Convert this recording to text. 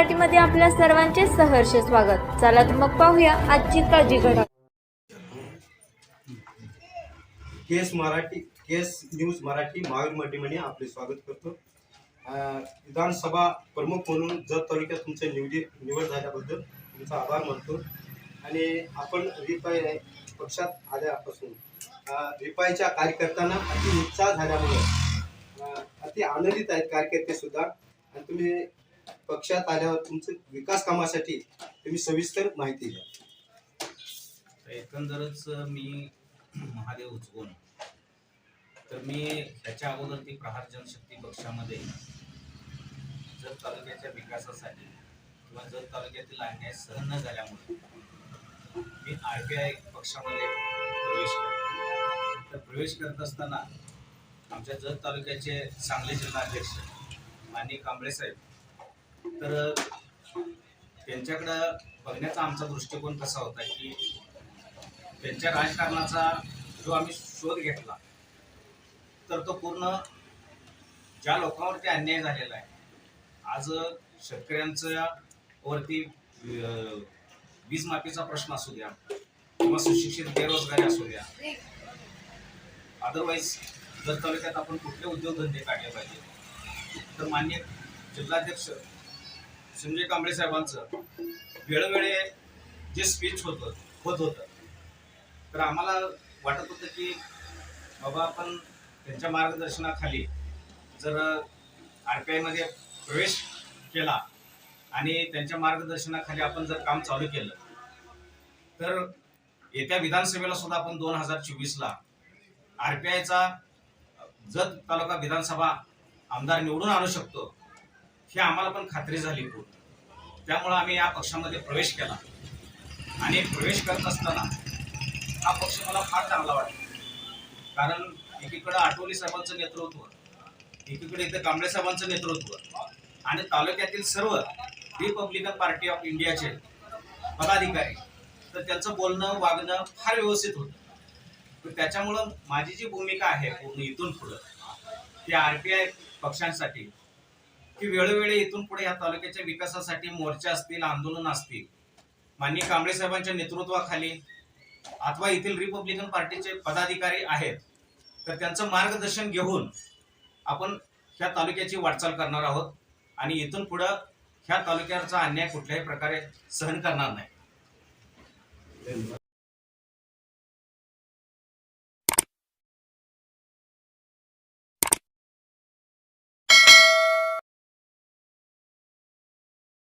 मध्ये आपल्या सर्वांचे सहर्ष स्वागत. चला तर मग पाहूया आजची ताजी घडा केस मराठी केस न्यूज मराठी महावीर मराठीमध्ये आपले स्वागत करतो. विधानसभा प्रमुख म्हणून जत तालुक्यात तुमचं निवडी निवड झाल्याबद्दल तुमचा आभार मानतो. आणि आपण रिपाय पक्षात आल्यापासून रिपायच्या कार्यकर्त्यांना अति उत्साह झाल्यामुळे अति आनंदित आहेत कार्यकर्ते सुद्धा. आणि तुम्ही पक्षात आल्यावर तुमचं विकास कामासाठी तुम्ही सविस्तर माहिती द्या. एकंदरच मी महादेव उचगोन तर मी ह्याच्या अगोदर ती प्रहार जनशक्ती पक्षामध्ये जत तालुक्याच्या विकासासाठी किंवा जत तालुक्यातील अन्याय सहन न झाल्यामुळे मी आर पी आय पक्षामध्ये प्रवेश करतो तर प्रवेश करत असताना आमच्या जत तालुक्याचे सांगली जिल्हाध्यक्ष माननीय कांबळे साहेब तर त्यांच्याकडं बघण्याचा आमचा दृष्टिकोन कसा होता की त्यांच्या राजकारणाचा जो आम्ही शोध घेतला तर तो पूर्ण ज्या लोकांवरती अन्याय झालेला आहे आज शेतकऱ्यांच्या वरती वीज माफीचा प्रश्न असू द्या किंवा सुशिक्षित बेरोजगारी असू द्या. अदरवाईज जर तालुक्यात आपण कुठले उद्योगधंदे काढले पाहिजे तर मान्य जिल्हाध्यक्ष संजय कांबळे साहेबांचं वेळोवेळी जे स्पीच होतं होत होतं. तर आम्हाला वाटत होतं की बाबा आपण त्यांच्या मार्गदर्शनाखाली जर आर पी आयमध्ये प्रवेश केला आणि त्यांच्या मार्गदर्शनाखाली आपण जर काम चालू केलं तर येत्या विधानसभेला सुद्धा आपण दोन हजार चोवीसला आर पी आयचा जत तालुका विधानसभा आमदार निवडून आणू शकतो. ही आम्हाला पण खात्री झाली पूर्ण त्यामुळं आम्ही या पक्षामध्ये प्रवेश केला. आणि प्रवेश करत असताना हा पक्ष मला फार चांगला वाटतो कारण एकीकडे आठवले साहेबांचं नेतृत्व एकीकडे इथं कांबळे साहेबांचं नेतृत्व आणि तालुक्यातील सर्व रिपब्लिकन पार्टी ऑफ इंडियाचे पदाधिकारी तर त्यांचं बोलणं वागणं फार व्यवस्थित होतं. तर त्याच्यामुळं माझी जी भूमिका आहे पूर्ण इथून पुढं ती आर पी आय पक्षांसाठी की वेळोवेळी इथून पुढे या तालुक्याच्या विकासासाठी मोर्चा असतील आंदोलन असतील माननीय कांबळे साहेबांच्या नेतृत्वाखाली अथवा येथील रिपब्लिकन पार्टीचे पदाधिकारी आहेत तर त्यांचं मार्गदर्शन घेऊन आपण ह्या तालुक्याची वाटचाल करणार आहोत आणि इथून पुढं ह्या तालुक्याचा अन्याय कुठल्याही प्रकारे सहन करणार नाही.